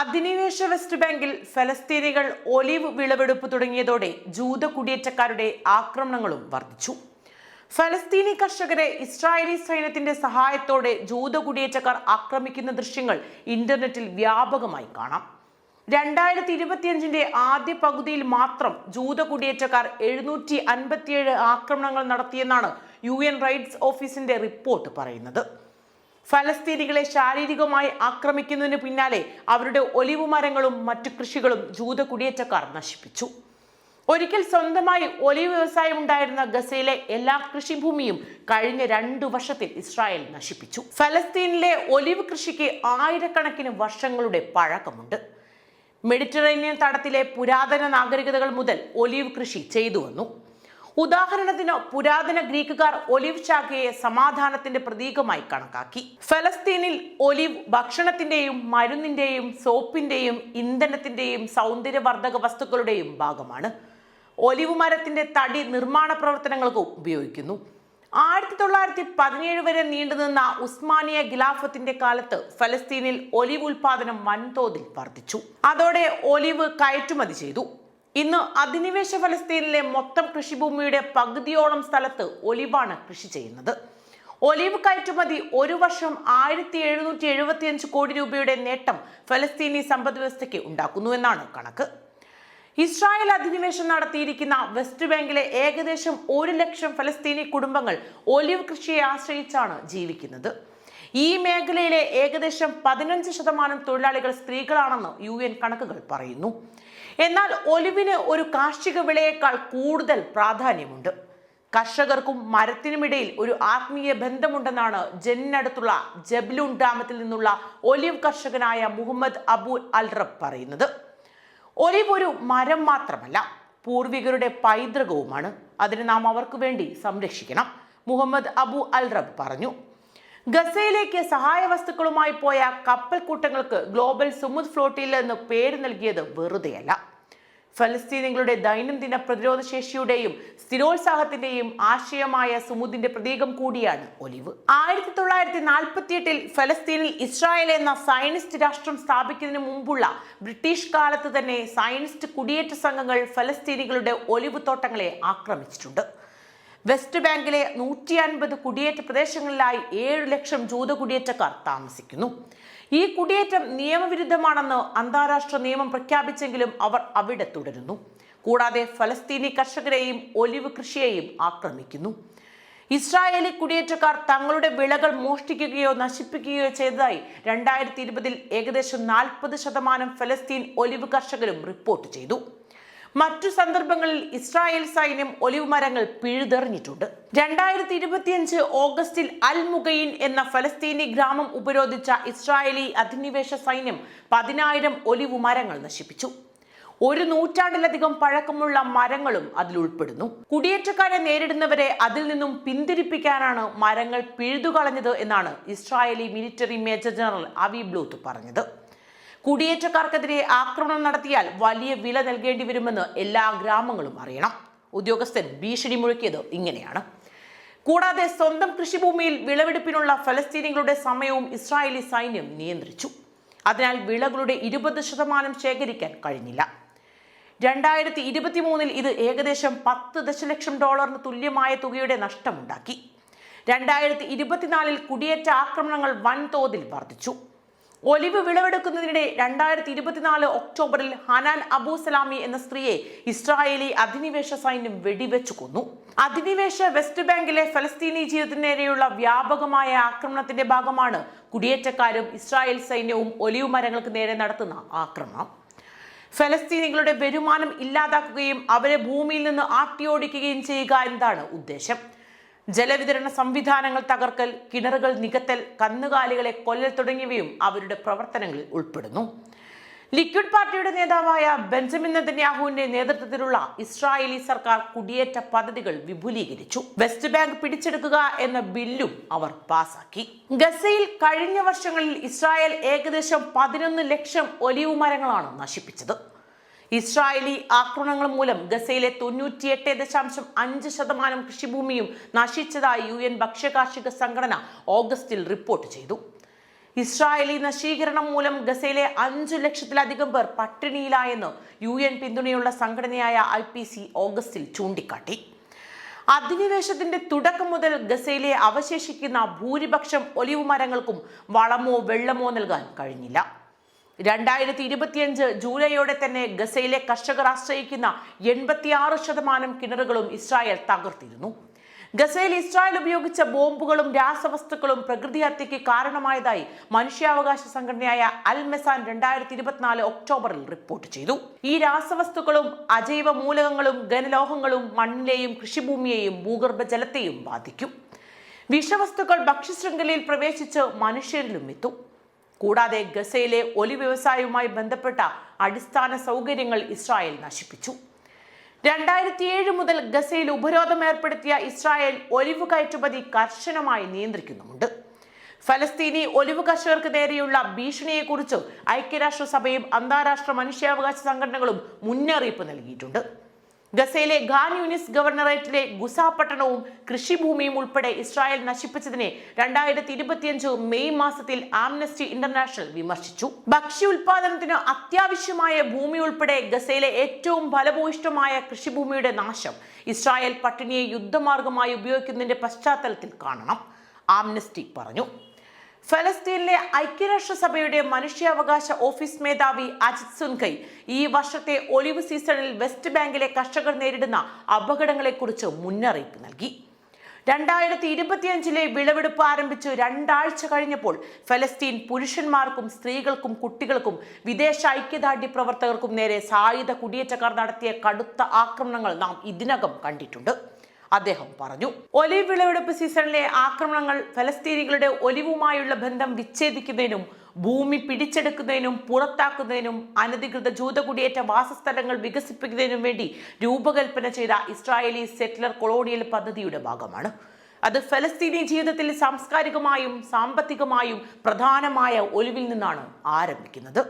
അധിനിവേശ വെസ്റ്റ് ബാങ്കിൽ ഫലസ്തീനികൾ ഒലിവ് വിളവെടുപ്പ് തുടങ്ങിയതോടെ ജൂത കുടിയേറ്റക്കാരുടെ ആക്രമണങ്ങളും വർദ്ധിച്ചു. ഫലസ്തീനി കർഷകരെ ഇസ്രായേലി സൈന്യത്തിന്റെ സഹായത്തോടെ ജൂത കുടിയേറ്റക്കാർ ആക്രമിക്കുന്ന ദൃശ്യങ്ങൾ ഇന്റർനെറ്റിൽ വ്യാപകമായി കാണാം. രണ്ടായിരത്തി ഇരുപത്തിയഞ്ചിന്റെ ആദ്യ പകുതിയിൽ മാത്രം ജൂത കുടിയേറ്റക്കാർ എഴുന്നൂറ്റി അൻപത്തിയേഴ് ആക്രമണങ്ങൾ നടത്തിയെന്നാണ് യു എൻ റൈറ്റ്സ് ഓഫീസിന്റെ റിപ്പോർട്ട് പറയുന്നത്. ഫലസ്തീനികളെ ശാരീരികമായി ആക്രമിക്കുന്നതിന് പിന്നാലെ അവരുടെ ഒലിവ് മരങ്ങളും മറ്റു കൃഷികളും ജൂത കുടിയേറ്റക്കാർ നശിപ്പിച്ചു. ഒരിക്കൽ സ്വന്തമായി ഒലിവ് വ്യവസായം ഉണ്ടായിരുന്ന ഗസയിലെ എല്ലാ കൃഷിഭൂമിയും കഴിഞ്ഞ രണ്ടു വർഷത്തിൽ ഇസ്രായേൽ നശിപ്പിച്ചു. ഫലസ്തീനിലെ ഒലിവ് കൃഷിക്ക് ആയിരക്കണക്കിന് വർഷങ്ങളുടെ പഴക്കമുണ്ട്. മെഡിറ്ററേനിയൻ തടത്തിലെ പുരാതന നാഗരികതകൾ മുതൽ ഒലിവ് കൃഷി ചെയ്തു വന്നു. ഉദാഹരണത്തിന് പുരാതന ഗ്രീക്കുകാർ ഒലിവ് ശാഖയെ സമാധാനത്തിന്റെ പ്രതീകമായി കണക്കാക്കി. ഫലസ്തീനിൽ ഒലിവ് ഭക്ഷണത്തിന്റെയും മരുന്നിന്റെയും സോപ്പിന്റെയും ഇന്ധനത്തിന്റെയും സൗന്ദര്യവർദ്ധക വസ്തുക്കളുടെയും ഭാഗമാണ്. ഒലിവ് മരത്തിന്റെ തടി നിർമ്മാണ പ്രവർത്തനങ്ങൾക്ക് ഉപയോഗിക്കുന്നു. ആയിരത്തി തൊള്ളായിരത്തി പതിനേഴ് വരെ നീണ്ടുനിന്ന ഉസ്മാനിയ ഖിലാഫത്തിന്റെ കാലത്ത് ഫലസ്തീനിൽ ഒലിവ് ഉൽപാദനം വൻതോതിൽ വർദ്ധിച്ചു. അതോടെ ഒലിവ് കയറ്റുമതി ചെയ്തു. ഇന്ന് അധിനിവേശ ഫലസ്തീനിലെ മൊത്തം കൃഷിഭൂമിയുടെ പകുതിയോളം സ്ഥലത്ത് ഒലിവാണ് കൃഷി ചെയ്യുന്നത്. ഒലിവ് കയറ്റുമതി ഒരു വർഷം ആയിരത്തി എഴുന്നൂറ്റി എഴുപത്തിയഞ്ച് കോടി രൂപയുടെ നേട്ടം ഫലസ്തീനി സമ്പദ് വ്യവസ്ഥയ്ക്ക് ഉണ്ടാക്കുന്നുവെന്നാണ് കണക്ക്. ഇസ്രായേൽ അധിനിവേശം നടത്തിയിരിക്കുന്ന വെസ്റ്റ് ബാങ്കിലെ ഏകദേശം ഒരു ലക്ഷം ഫലസ്തീനി കുടുംബങ്ങൾ ഒലിവ് കൃഷിയെ ആശ്രയിച്ചാണ് ജീവിക്കുന്നത്. ഈ മേഖലയിലെ ഏകദേശം പതിനഞ്ച് ശതമാനം തൊഴിലാളികൾ സ്ത്രീകളാണെന്ന് യു എൻ കണക്കുകൾ പറയുന്നു. എന്നാൽ ഒലിവിന് ഒരു കാർഷിക വിളയേക്കാൾ കൂടുതൽ പ്രാധാന്യമുണ്ട്. കർഷകർക്കും മരത്തിനുമിടയിൽ ഒരു ആത്മീയ ബന്ധമുണ്ടെന്നാണ് ജെന്നിനടുത്തുള്ള ജബ്ലൂൺ ഗ്രാമത്തിൽ നിന്നുള്ള ഒലിവ് കർഷകനായ മുഹമ്മദ് അബു അൽറബ് പറയുന്നത്. ഒലിവ് ഒരു മരം മാത്രമല്ല പൂർവികരുടെ പൈതൃകവുമാണ്. അതിന് നാം അവർക്ക് വേണ്ടി സംരക്ഷിക്കണം മുഹമ്മദ് അബു അൽറബ് പറഞ്ഞു. ഗസയിലേക്ക് സഹായ വസ്തുക്കളുമായി പോയ കപ്പൽ കൂട്ടങ്ങൾക്ക് ഗ്ലോബൽ സുമുദ് ഫ്ലോട്ടിൽ എന്ന് പേര് നൽകിയത് വെറുതെയല്ല. ഫലസ്തീനികളുടെ ദൈനംദിന പ്രതിരോധ ശേഷിയുടെയും സ്ഥിരോത്സാഹത്തിന്റെയും ആശയമായ സുമുദിന്റെ പ്രതീകം കൂടിയാണ് ഒലിവ്. ആയിരത്തി തൊള്ളായിരത്തി നാൽപ്പത്തി എട്ടിൽ ഫലസ്തീനിൽ ഇസ്രായേൽ എന്ന സയനിസ്റ്റ് രാഷ്ട്രം സ്ഥാപിക്കുന്നതിന് മുമ്പുള്ള ബ്രിട്ടീഷ് കാലത്ത് തന്നെ സയനിസ്റ്റ് കുടിയേറ്റ സംഘങ്ങൾ ഫലസ്തീനികളുടെ ഒലിവ് തോട്ടങ്ങളെ ആക്രമിച്ചിട്ടുണ്ട്. വെസ്റ്റ് ബാങ്കിലെ നൂറ്റി അൻപത് കുടിയേറ്റ പ്രദേശങ്ങളിലായി ഏഴ് ലക്ഷം ജൂത കുടിയേറ്റക്കാർ താമസിക്കുന്നു. ഈ കുടിയേറ്റം നിയമവിരുദ്ധമാണെന്ന് അന്താരാഷ്ട്ര നിയമം പ്രഖ്യാപിച്ചെങ്കിലും അവർ അവിടെ തുടരുന്നു. കൂടാതെ ഫലസ്തീനി കർഷകരെയും ഒലിവ് കൃഷിയെയും ആക്രമിക്കുന്നു. ഇസ്രായേലി കുടിയേറ്റക്കാർ തങ്ങളുടെ വിളകൾ മോഷ്ടിക്കുകയോ നശിപ്പിക്കുകയോ ചെയ്തതായി രണ്ടായിരത്തി ഇരുപതിൽ ഏകദേശം നാൽപ്പത് ശതമാനം ഫലസ്തീൻ ഒലിവ് കർഷകരും റിപ്പോർട്ട് ചെയ്തു. മറ്റു സന്ദർഭങ്ങളിൽ ഇസ്രായേൽ സൈന്യം ഒലിവ് മരങ്ങൾ പിഴുതെറിഞ്ഞിട്ടുണ്ട്. രണ്ടായിരത്തി ഇരുപത്തിയഞ്ച് ഓഗസ്റ്റിൽ അൽ മുഗയിൻ എന്ന ഫലസ്തീനി ഗ്രാമം ഉപരോധിച്ച ഇസ്രായേലി അധിനിവേശ സൈന്യം പതിനായിരം ഒലിവ് മരങ്ങൾ നശിപ്പിച്ചു. ഒരു നൂറ്റാണ്ടിലധികം പഴക്കമുള്ള മരങ്ങളും അതിൽ ഉൾപ്പെടുന്നു. കുടിയേറ്റക്കാരെ നേരിടുന്നവരെ അതിൽ നിന്നും പിന്തിരിപ്പിക്കാനാണ് മരങ്ങൾ പിഴുതുകളഞ്ഞത് എന്നാണ് ഇസ്രായേലി മിലിറ്ററി മേജർ ജനറൽ അവി ബ്ലൂത്ത് പറഞ്ഞത്. കുടിയേറ്റക്കാർക്കെതിരെ ആക്രമണം നടത്തിയാൽ വലിയ വില നൽകേണ്ടി വരുമെന്ന് എല്ലാ ഗ്രാമങ്ങളും അറിയണം. ഉദ്യോഗസ്ഥൻ ഭീഷണി മുഴക്കിയത് ഇങ്ങനെയാണ്. കൂടാതെ സ്വന്തം കൃഷിഭൂമിയിൽ വിളവെടുപ്പിനുള്ള ഫലസ്തീനികളുടെ സമയവും ഇസ്രായേലി സൈന്യം നിയന്ത്രിച്ചു. അതിനാൽ വിളകളുടെ ഇരുപത് ശതമാനം ശേഖരിക്കാൻ കഴിഞ്ഞില്ല. രണ്ടായിരത്തി ഇരുപത്തി മൂന്നിൽ ഇത് ഏകദേശം പത്ത് ദശലക്ഷം ഡോളറിന് തുല്യമായ തുകയുടെ നഷ്ടമുണ്ടാക്കി. രണ്ടായിരത്തി ഇരുപത്തിനാലിൽ കുടിയേറ്റ ആക്രമണങ്ങൾ വൻതോതിൽ വർദ്ധിച്ചു. ഒലിവ് വിളവെടുക്കുന്നതിനിടെ രണ്ടായിരത്തി ഇരുപത്തിനാല് ഒക്ടോബറിൽ ഹനാൻ അബൂ സലാമി എന്ന സ്ത്രീയെ ഇസ്രായേലി അധിനിവേശ സൈന്യം വെടിവെച്ചു കൊന്നു. അധിനിവേശ വെസ്റ്റ് ബാങ്കിലെ ഫലസ്തീനി ജീവിതത്തിന് നേരെയുള്ള വ്യാപകമായ ആക്രമണത്തിന്റെ ഭാഗമാണ് കുടിയേറ്റക്കാരും ഇസ്രായേൽ സൈന്യവും ഒലിവ് മരങ്ങൾക്ക് നേരെ നടത്തുന്ന ആക്രമണം. ഫലസ്തീനികളുടെ വരുമാനം ഇല്ലാതാക്കുകയും അവരെ ഭൂമിയിൽ നിന്ന് ആട്ടിയോടിക്കുകയും ചെയ്യുക എന്നതാണ് ഉദ്ദേശം. ജലവിതരണ സംവിധാനങ്ങൾ തകർക്കൽ കിണറുകൾ നികത്തൽ കന്നുകാലികളെ കൊല്ലൽ തുടങ്ങിയവയും അവരുടെ പ്രവർത്തനങ്ങളിൽ ഉൾപ്പെടുന്നു. ലിക്വിഡ് പാർട്ടിയുടെ നേതാവായ ബെഞ്ചമിൻ നെതന്യാഹുവിന്റെ നേതൃത്വത്തിലുള്ള ഇസ്രായേലി സർക്കാർ കുടിയേറ്റ പദ്ധതികൾ വിപുലീകരിച്ചു. വെസ്റ്റ് ബാങ്ക് പിടിച്ചെടുക്കുക എന്ന ബില്ലും അവർ പാസാക്കി. ഗസയിൽ കഴിഞ്ഞ വർഷങ്ങളിൽ ഇസ്രായേൽ ഏകദേശം പതിനൊന്ന് ലക്ഷം ഒലിവ് മരങ്ങളാണ് നശിപ്പിച്ചത്. ഇസ്രായേലി ആക്രമണങ്ങൾ മൂലം ഗസയിലെ തൊണ്ണൂറ്റിയെട്ട് ദശാംശം അഞ്ച് ശതമാനം കൃഷിഭൂമിയും നശിച്ചതായി യു എൻ ഭക്ഷ്യകാർഷിക സംഘടന ഓഗസ്റ്റിൽ റിപ്പോർട്ട് ചെയ്തു. ഇസ്രായേലി നശീകരണം മൂലം ഗസയിലെ അഞ്ചു ലക്ഷത്തിലധികം പേർ പട്ടിണിയിലായെന്ന് യു എൻ പിന്തുണയുള്ള സംഘടനയായ ഐ പി സി ഓഗസ്റ്റിൽ ചൂണ്ടിക്കാട്ടി. അധിനിവേശത്തിന്റെ തുടക്കം മുതൽ ഗസയിലെ അവശേഷിക്കുന്ന ഭൂരിപക്ഷം ഒലിവ് മരങ്ങൾക്കും വളമോ വെള്ളമോ നൽകാൻ കഴിഞ്ഞില്ല. രണ്ടായിരത്തി ഇരുപത്തിയഞ്ച് ജൂലൈയോടെ തന്നെ ഗസയിലെ കർഷകർ ആശ്രയിക്കുന്ന എൺപത്തിയാറ് ശതമാനം കിണറുകളും ഇസ്രായേൽ തകർത്തിരുന്നു. ഗസയിൽ ഇസ്രായേൽ ഉപയോഗിച്ച ബോംബുകളും രാസവസ്തുക്കളും പ്രകൃതി ഹത്യയ്ക്ക് കാരണമായതായി മനുഷ്യാവകാശ സംഘടനയായ അൽ മെസാൻ രണ്ടായിരത്തി ഇരുപത്തിനാല് ഒക്ടോബറിൽ റിപ്പോർട്ട് ചെയ്തു. ഈ രാസവസ്തുക്കളും അജൈവ മൂലകങ്ങളും ഘനലോഹങ്ങളും മണ്ണിലെയും കൃഷിഭൂമിയെയും ഭൂഗർഭജലത്തെയും ബാധിക്കും. വിഷവസ്തുക്കൾ ഭക്ഷ്യശൃംഖലയിൽ പ്രവേശിച്ച് മനുഷ്യരിലും എത്തും. കൂടാതെ ഗസയിലെ ഒലി വ്യവസായവുമായി ബന്ധപ്പെട്ട അടിസ്ഥാന സൗകര്യങ്ങൾ ഇസ്രായേൽ നശിപ്പിച്ചു. രണ്ടായിരത്തി ഏഴ് മുതൽ ഗസയിൽ ഉപരോധം ഏർപ്പെടുത്തിയ ഇസ്രായേൽ ഒലിവ് കയറ്റുമതി കർശനമായി നിയന്ത്രിക്കുന്നുമുണ്ട്. ഫലസ്തീനി ഒലിവ് കർഷകർക്ക് നേരെയുള്ള ഭീഷണിയെക്കുറിച്ച് ഐക്യരാഷ്ട്രസഭയും അന്താരാഷ്ട്ര മനുഷ്യാവകാശ സംഘടനകളും മുന്നറിയിപ്പ് നൽകിയിട്ടുണ്ട്. ഗസയിലെ ഖാൻ യൂണിസ് ഗവർണറേറ്റിലെ ഗുസ പട്ടണവും കൃഷിഭൂമിയും ഉൾപ്പെടെ ഇസ്രായേൽ നശിപ്പിച്ചതിനെ രണ്ടായിരത്തി ഇരുപത്തിയഞ്ച് മെയ് മാസത്തിൽ ആംനസ്റ്റി ഇന്റർനാഷണൽ വിമർശിച്ചു. ഭക്ഷ്യ ഉൽപാദനത്തിന് അത്യാവശ്യമായ ഭൂമി ഉൾപ്പെടെ ഗസയിലെ ഏറ്റവും ഫലഭൂയിഷ്ടമായ കൃഷിഭൂമിയുടെ നാശം ഇസ്രായേൽ പട്ടിണിയെ യുദ്ധമാർഗമായി ഉപയോഗിക്കുന്നതിന്റെ പശ്ചാത്തലത്തിൽ കാണണം ആംനസ്റ്റി പറഞ്ഞു. ഫലസ്തീനിലെ ഐക്യരാഷ്ട്രസഭയുടെ മനുഷ്യാവകാശ ഓഫീസ് മേധാവി അജിത് സുൻകൈ ഈ വർഷത്തെ ഒലിവ് സീസണിൽ വെസ്റ്റ് ബാങ്കിലെ കർഷകർ നേരിടുന്ന അപകടങ്ങളെക്കുറിച്ച് മുന്നറിയിപ്പ് നൽകി. രണ്ടായിരത്തി ഇരുപത്തിയഞ്ചിലെ വിളവെടുപ്പ് ആരംഭിച്ച് രണ്ടാഴ്ച കഴിഞ്ഞപ്പോൾ ഫലസ്തീൻ പുരുഷന്മാർക്കും സ്ത്രീകൾക്കും കുട്ടികൾക്കും വിദേശ ഐക്യദാർഢ്യ പ്രവർത്തകർക്കും നേരെ സായുധ കുടിയേറ്റക്കാർ നടത്തിയ കടുത്ത ആക്രമണങ്ങൾ നാം ഇതിനകം കണ്ടിട്ടുണ്ട്. അദ്ദേഹം പറഞ്ഞു. ഒലിവ് വിളവെടുപ്പ് സീസണിലെ ആക്രമണങ്ങൾ ഫലസ്തീനികളുടെ ഒലിവുമായുള്ള ബന്ധം വിച്ഛേദിക്കുന്നതിനും ഭൂമി പിടിച്ചെടുക്കുന്നതിനും പുറത്താക്കുന്നതിനും അനധികൃത ജൂതകുടിയേറ്റ വാസസ്ഥലങ്ങൾ വികസിപ്പിക്കുന്നതിനും വേണ്ടി രൂപകൽപ്പന ചെയ്ത ഇസ്രായേലി സെറ്റിലർ കൊളോണിയൽ പദ്ധതിയുടെ ഭാഗമാണ്. അത് ഫലസ്തീനി ജീവിതത്തിൽ സാംസ്കാരികമായും സാമ്പത്തികമായും പ്രധാനമായ ഒലിവിൽ നിന്നാണ് ആരംഭിക്കുന്നത്.